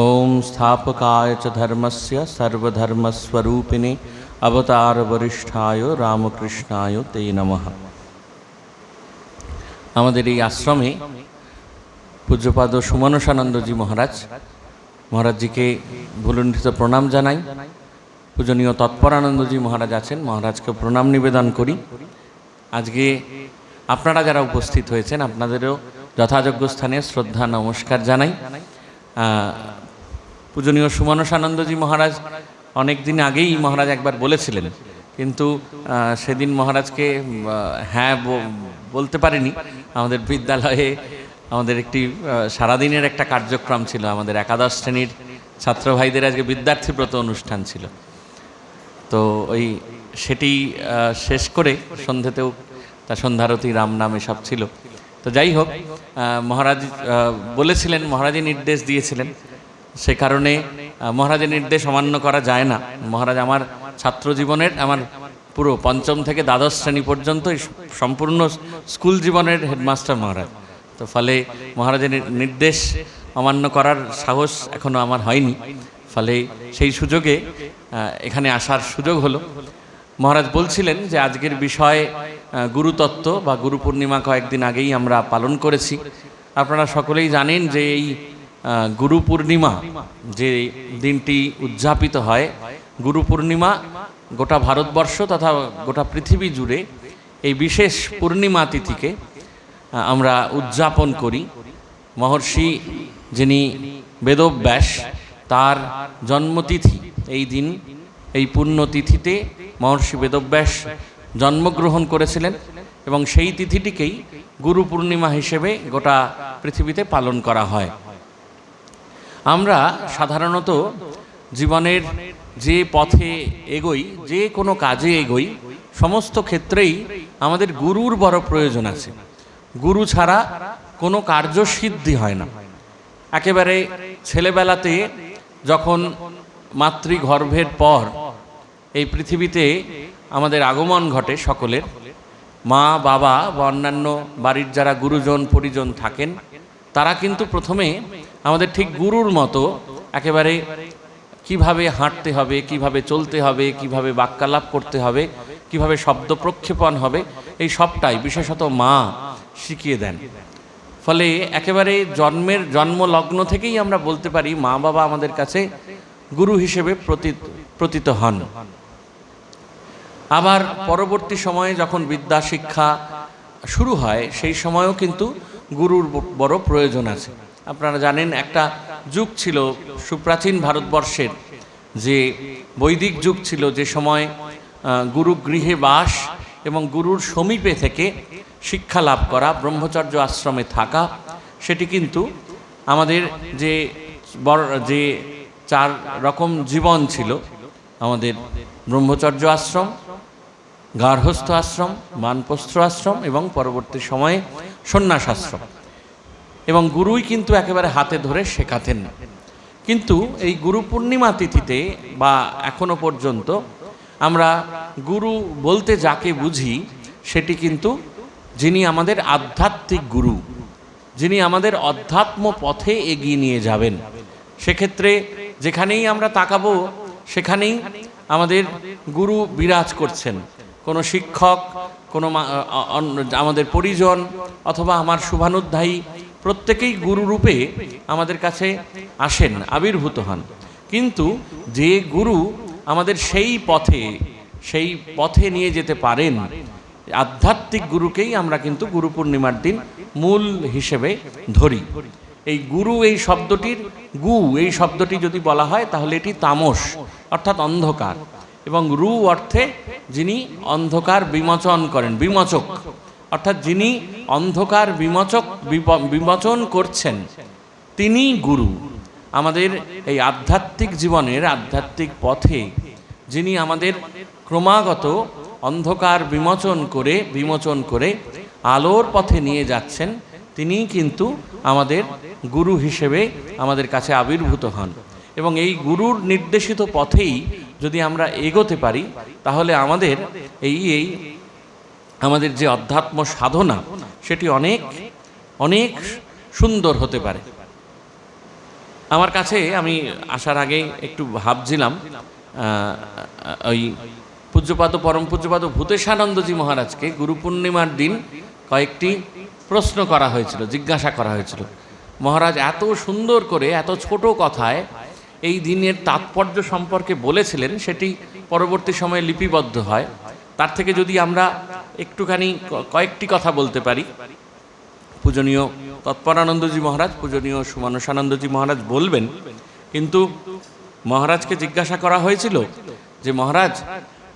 ॐ स्थापकाय च धर्मस्य सर्वधर्मस्वरूपिणे অবতারবরিষ্ঠায় রামকৃষ্ণায় তে নমঃ আমাদের এই আশ্রমে পূজ্যপাদ সুমনসানন্দজি মহারাজ মহারাজজিকে ভুলণ্ঠিত প্রণাম জানাই পূজনীয় তৎপরানন্দজি মহারাজ আছেন মহারাজকে প্রণাম নিবেদন করি আজকে আপনারা যারা উপস্থিত হয়েছেন আপনাদেরও যথাযোগ্য স্থানে শ্রদ্ধা নমস্কার জানাই আহ, পূজনীয় সুমনসানন্দজি মহারাজ অনেক দিন আগেই মহারাজ একবার বলেছিলেন। কিন্তু সেদিন মহারাজকে হ্যাঁ বলতে পারিনি। আমাদের বিদ্যালয়ে আমাদের একটি সারাদিনের একটা কার্যক্রম ছিল। আমাদের একাদশ শ্রেণির ছাত্র ভাইদের আজকে বিদ্যার্থী ব্রত অনুষ্ঠান ছিল। তো ওই সেটি শেষ করে সন্ধ্যেতেও তা সন্ধ্যারতি রাম নাম এসব ছিল। তো যাই হোক মহারাজ বলেছিলেন মহারাজই নির্দেশ দিয়েছিলেন। সে কারণে মহারাজের নির্দেশ অমান্য করা যায় না। মহারাজ আমার ছাত্র জীবনের, আমার পুরো পঞ্চম থেকে দ্বাদশ শ্রেণি পর্যন্ত সম্পূর্ণ স্কুল জীবনের হেডমাস্টার মহারাজ। তো ফলে মহারাজের নির্দেশ অমান্য করার সাহস এখনও আমার হয়নি। ফলে সেই সুযোগে এখানে আসার সুযোগ হলো। মহারাজ বলছিলেন যে, আজকের বিষয় গুরুতত্ত্ব বা গুরু পূর্ণিমা কয়েকদিন আগেই আমরা পালন করেছি। আপনারা সকলেই জানেন যে এই গুরু পূর্ণিমা যে দিনটি উদযাপিত হয়, গুরু পূর্ণিমা গোটা ভারতবর্ষ তথা গোটা পৃথিবী জুড়ে এই বিশেষ পূর্ণিমা তিথিকে আমরা উদযাপন করি। মহর্ষি যিনি বেদব্যাস, তার জন্মতিথি এই দিন, এই পুণ্যতিথিতে মহর্ষি বেদব্যাস জন্মগ্রহণ করেছিলেন এবং সেই তিথিটিকেই গুরু পূর্ণিমা হিসেবে গোটা পৃথিবীতে পালন করা হয়। আমরা সাধারণত জীবনের যে পথে এগোই, যে কোনো কাজে এগোই, সমস্ত ক্ষেত্রেই আমাদের গুরুর বড় প্রয়োজন আছে। গুরু ছাড়া কোনো কার্যসিদ্ধি হয় না। একেবারে ছেলেবেলাতে যখন মাতৃগর্ভের পর এই পৃথিবীতে আমাদের আগমন ঘটে সকলের। মা, বাবা বা অন্যান্য বাড়ির যারা গুরুজন, পরিজন থাকেন, তারা কিন্তু প্রথমে আমাদের ঠিক গুরুর মতো একেবারে কীভাবে হাঁটতে হবে, কীভাবে চলতে হবে, কীভাবে বাক্যালাপ করতে হবে, কীভাবে শব্দ প্রক্ষেপণ হবে, এই সবটাই বিশেষত মা শিখিয়ে দেন। ফলে একেবারে জন্মের জন্মলগ্ন থেকেই আমরা বলতে পারি মা, বাবা আমাদের কাছে গুরু হিসেবে প্রতীত প্রতীত হন। আবার পরবর্তী সময়ে যখন বিদ্যা শিক্ষা শুরু হয়, সেই সময়ও কিন্তু গুরুর বড় প্রয়োজন আছে। আপনারা জানেন, একটা যুগ ছিল সুপ্রাচীন ভারতবর্ষের, যে বৈদিক যুগ ছিল, যে সময় গুরু গৃহে বাস এবং গুরুর সমীপে থেকে শিক্ষা লাভ করা, ব্রহ্মচর্য আশ্রমে থাকা, সেটি কিন্তু আমাদের যে যে চার রকম জীবন ছিল, আমাদের ব্রহ্মচর্য আশ্রম গার্হস্থ আশ্রম মানপস্ত্র আশ্রম এবং পরবর্তী সময়ে সন্ন্যাস আশ্রম এবং গুরুই কিন্তু একেবারে হাতে ধরে শেখাতেন। না কিন্তু এই গুরু পূর্ণিমা তিথিতে বা এখনও পর্যন্ত আমরা গুরু বলতে যাকে বুঝি, সেটি কিন্তু যিনি আমাদের আধ্যাত্মিক গুরু, যিনি আমাদের অধ্যাত্ম পথে এগিয়ে নিয়ে যাবেন। সেক্ষেত্রে যেখানেই আমরা তাকাবো, সেখানেই আমাদের গুরু বিরাজ করছেন। কোনো শিক্ষক, কোনো আমাদের পরিজন অথবা আমার শুভানুধ্যায়ী প্রত্যেকেই গুরুরূপে আমাদের কাছে আসেন, আবির্ভূত হন। কিন্তু যে গুরু আমাদের সেই পথে সেই পথে নিয়ে যেতে পারেন, আধ্যাত্মিক গুরুকেই আমরা কিন্তু গুরু পূর্ণিমার দিন মূল হিসেবে ধরি। এই গুরু এই শব্দটির গু, এই শব্দটি যদি বলা হয় তাহলে এটি তামস, অর্থাৎ অন্ধকার। এবং রু অর্থে যিনি অন্ধকার বিমোচন করেন, বিমোচক। অর্থাৎ যিনি অন্ধকার বিমোচক বিমোচন করছেন, তিনি গুরু। আমাদের এই আধ্যাত্মিক জীবনের আধ্যাত্মিক পথে যিনি আমাদের ক্রমাগত অন্ধকার বিমোচন করে বিমোচন করে আলোর পথে নিয়ে যাচ্ছেন, তিনি কিন্তু আমাদের গুরু হিসেবে আমাদের কাছে আবির্ভূত হন। এবং এই গুরুর নির্দেশিত পথেই যদি আমরা এগোতে পারি, তাহলে আমাদের এই এই আমাদের যে অধ্যাত্ম সাধনা, সেটি অনেক অনেক সুন্দর হতে পারে। আমার কাছে আমি আসার আগে একটু ভাবছিলাম ওই পূজ্যপাদ পরম পূজ্যপাদ ভূতেশানন্দজি মহারাজকে গুরু পূর্ণিমার দিন কয়েকটি প্রশ্ন করা হয়েছিল, জিজ্ঞাসা করা হয়েছিল। মহারাজ, এত সুন্দর করে, এত ছোট কথায় এই দিনের তাৎপর্য সম্পর্কে বলেছিলেন, সেটি পরবর্তী সময়ে লিপিবদ্ধ হয়। তার থেকে যদি আমরা একটুখানি কয়েকটি কথা বলতে পারি। পূজনীয় তৎপরানন্দজি মহারাজ, পূজনীয় সুমানসানন্দজি মহারাজ বলবেন, কিন্তু মহারাজকে জিজ্ঞাসা করা হয়েছিল যে, মহারাজ,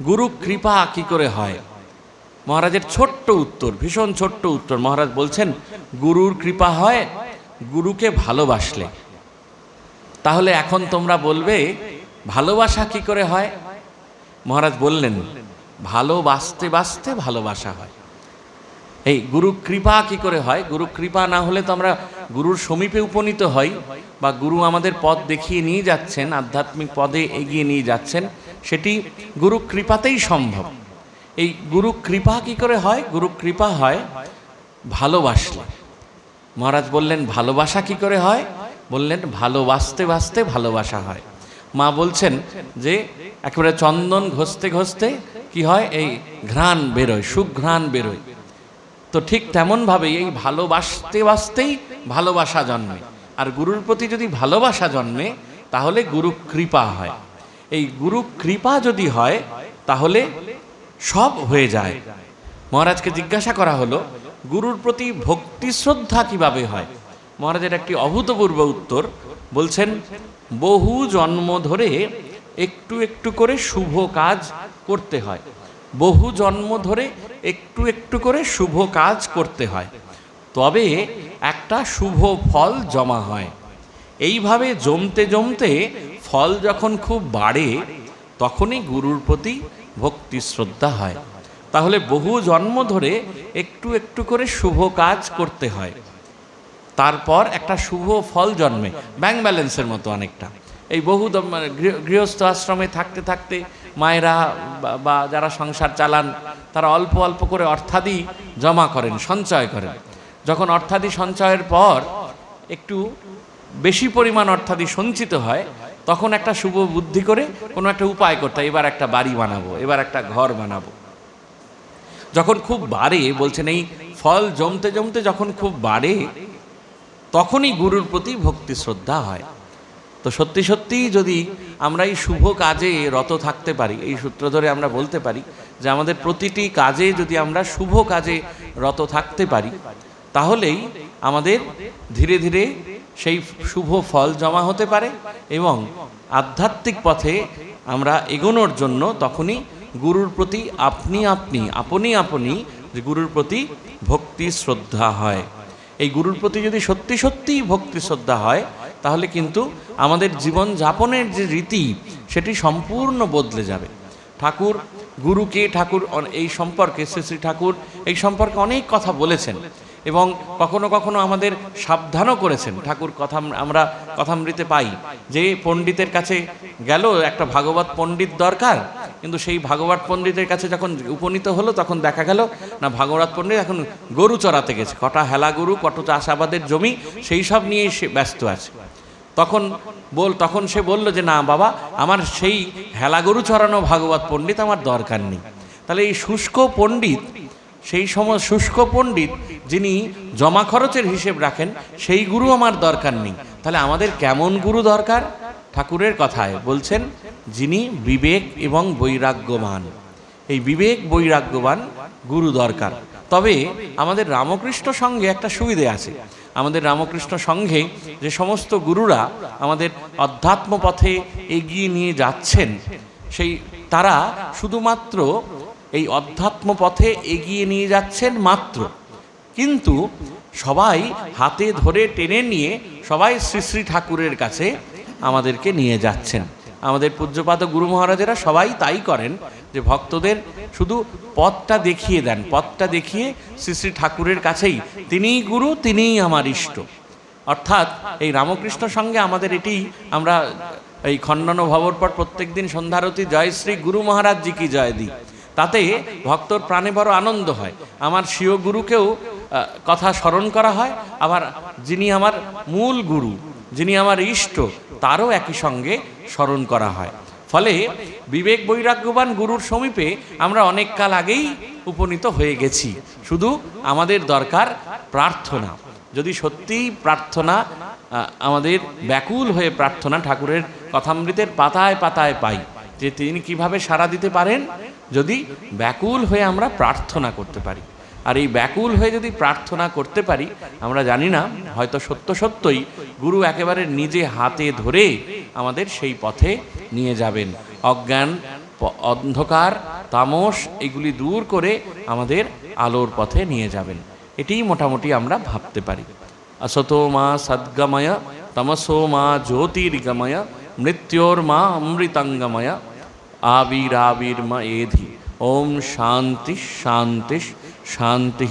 গুরু কৃপা কি করে হয়? মহারাজের ছোট্ট উত্তর, ভীষণ ছোট্ট উত্তর। মহারাজ বলছেন, গুরুর কৃপা হয় গুরুকে ভালোবাসলে। তাহলে এখন তোমরা বলবে, ভালোবাসা কি করে হয়? মহারাজ বললেন, ভালোবাসতে বাসতে ভালোবাসা হয়। এই গুরু কৃপা কি করে হয়? গুরু কৃপা না হলে তো আমরা গুরুর সমীপে উপনীত হই বা গুরু আমাদের পথ দেখিয়ে নিয়ে যাচ্ছেন, আধ্যাত্মিক পদে এগিয়ে নিয়ে যাচ্ছেন, সেটি গুরু কৃপাতেই সম্ভব। এই গুরু কৃপা কি করে হয়? গুরু কৃপা হয় ভালোবাসলে। মহারাজ বললেন, ভালোবাসা কি করে হয়? বললেন, ভালোবাসতে বাসতে ভালোবাসা হয়। মা বলছেন যে, একেবারে চন্দন ঘষতে ঘষতে কি হয়? এই ঘ্রাণ বেরোয়, সুঘ্রাণ বেরোয়। তো ঠিক তেমনভাবেই এই ভালোবাসতে বাসতেই ভালোবাসা জন্মে। আর গুরুর প্রতি যদি ভালোবাসা জন্মে, তাহলে গুরু কৃপা হয়। এই গুরু কৃপা যদি হয়, তাহলে সব হয়ে যায়। মহারাজকে জিজ্ঞাসা করা হলো, গুরুর প্রতি ভক্তি শ্রদ্ধা কীভাবে হয়? মহারাজের একটি অভূতপূর্ব উত্তর বলছেন, বহু জন্ম ধরে একটু একটু করে শুভ কাজ করতে হয়। বহু জন্ম ধরে একটু একটু করে শুভ কাজ করতে হয়। তবে একটা শুভ ফল জমা হয়। এইভাবে জমতে জমতে ফল যখন খুব বাড়ে, তখনই গুরুর প্রতি ভক্তি শ্রদ্ধা হয়। তাহলে বহু জন্ম ধরে একটু একটু করে শুভ কাজ করতে হয়। তারপর একটা শুভ ফল জন্মে ব্যাংক ব্যালেন্সের মতো অনেকটা। এই বহু মানে গৃহস্থ আশ্রমে থাকতে থাকতে মায়েরা বা- যারা সংসার চালান, তারা অল্প অল্প করে অর্থাদি জমা করেন, সঞ্চয় করেন। যখন অর্থাদি সঞ্চয়ের পর একটু বেশি পরিমাণ অর্থাদি সঞ্চিত হয়, তখন একটা শুভ বুদ্ধি করে কোনো একটা উপায় করতে এবার একটা বাড়ি বানাবো, এবার একটা ঘর বানাবো। যখন খুব বাড়ে, বলছেন এই ফল জমতে জমতে যখন খুব বাড়ে তখনই গুরুর প্রতি ভক্তি শ্রদ্ধা হয়। তো সত্যি সত্যি যদি আমরা এই শুভ কাজে রত থাকতে পারি, এই সূত্র ধরে আমরা বলতে পারি যে আমাদের প্রতিটি কাজে যদি আমরা শুভ কাজে রত থাকতে পারি, তাহলেই আমাদের ধীরে ধীরে সেই শুভ ফল জমা হতে পারে এবং আধ্যাত্মিক পথে আমরা এগোনোর জন্য তখনই গুরুর প্রতি আপনি আপনি আপনি আপনি গুরুর প্রতি ভক্তি শ্রদ্ধা হয়। এই গুরুর প্রতি যদি সত্যি সত্যিই ভক্তি শ্রদ্ধা হয়, তাহলে কিন্তু আমাদের জীবন যাপনের যে রীতি, সেটি সম্পূর্ণ বদলে যাবে। ঠাকুর, গুরুকে ঠাকুর এই সম্পর্কে, শ্রী শ্রী ঠাকুর এই সম্পর্কে অনেক কথা বলেছেন এবং কখনো কখনো আমাদের সাবধানও করেছেন। ঠাকুর কথা আমরা কথামৃতে পাই যে, পণ্ডিতের কাছে গেল একটা ভাগবত পণ্ডিত দরকার কিন্তু সেই ভাগবত পণ্ডিতের কাছে যখন উপনীত হলো, তখন দেখা গেল, না, ভাগবত পণ্ডিত এখন গরু চড়াতে গেছে। কটা হেলা গরু কত চাষাবাদের জমি, সেই সব নিয়েই সে ব্যস্ত আছে। তখন বল, তখন সে বলল যে, না, বাবা, আমার সেই হেলা গরু চড়ানো ভাগবত পণ্ডিত আমার দরকার নেই। তাহলে এই শুষ্ক পণ্ডিত, সেই সময় শুষ্ক পণ্ডিত যিনি জমা খরচের হিসেব রাখেন, সেই গুরু আমার দরকার নেই। তাহলে আমাদের কেমন গুরু দরকার? ঠাকুরের কথায় বলছেন যিনি বিবেক এবং বৈরাগ্যবান। এই বিবেক, বৈরাগ্যবান গুরু দরকার। তবে আমাদের রামকৃষ্ণ সঙ্গে একটা সুবিধে আছে। আমাদের রামকৃষ্ণ সঙ্ঘে যে সমস্ত গুরুরা আমাদের অধ্যাত্ম পথে এগিয়ে নিয়ে যাচ্ছেন, সেই তারা শুধুমাত্র এই অধ্যাত্ম পথে এগিয়ে নিয়ে যাচ্ছেন মাত্র। কিন্তু সবাই হাতে ধরে টেনে নিয়ে সবাই শ্রী শ্রী ঠাকুরের কাছে আমাদেরকে নিয়ে যাচ্ছেন। আমাদের পূজ্যপাত গুরু মহারাজেরা সবাই তাই করেন যে ভক্তদের শুধু পথটা দেখিয়ে দেন, পথটা দেখিয়ে শ্রী শ্রী ঠাকুরের কাছেই, তিনিই গুরু, তিনিই আমার ইষ্ট। অর্থাৎ এই রামকৃষ্ণ সঙ্গে আমাদের এটি আমরা এই খণ্ডন ভবর পর প্রত্যেক দিন সন্ধ্যারতি জয় শ্রী গুরু মহারাজ জি কি জয় দিই। তাতে ভক্তর প্রাণে বড় আনন্দ হয়। আমার স্বীয় গুরুকেও কথা স্মরণ করা হয়। আবার যিনি আমার মূল গুরু, যিনি আমার ইষ্ট তারও একই সঙ্গে স্মরণ করা হয়। ফলে বিবেক বৈরাগ্যবান গুরুর সমীপে আমরা অনেক কাল আগেই উপনীত হয়ে গেছি। শুধু আমাদের দরকার প্রার্থনা। যদি সত্যিই প্রার্থনা আমাদের ব্যাকুল হয়ে প্রার্থনা ঠাকুরের কথামৃতের পাতায় পাতায় পাই, যে তিনি কীভাবে সাড়া দিতে পারেন, যদি ব্যাকুল হয়ে আমরা প্রার্থনা করতে পারি। আর এই ব্যাকুল হয়ে যদি প্রার্থনা করতে পারি, আমরা জানি না, হয়তো সত্য সত্যই গুরু একেবারে নিজে হাতে ধরে আমাদের সেই পথে নিয়ে যাবেন। অজ্ঞান, অন্ধকার, তামস, এগুলি দূর করে আমাদের আলোর পথে নিয়ে যাবেন। এটিই মোটামুটি আমরা ভাবতে পারি। অসত মা সদ্গময়, তমসো মা জ্যোতির্গময়, মৃত্যোর মা অমৃতাঙ্গময়। আবির আবির মা এধি ওম শান্তি শান্তিশ শান্তি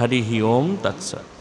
হরি ওম তৎসৎ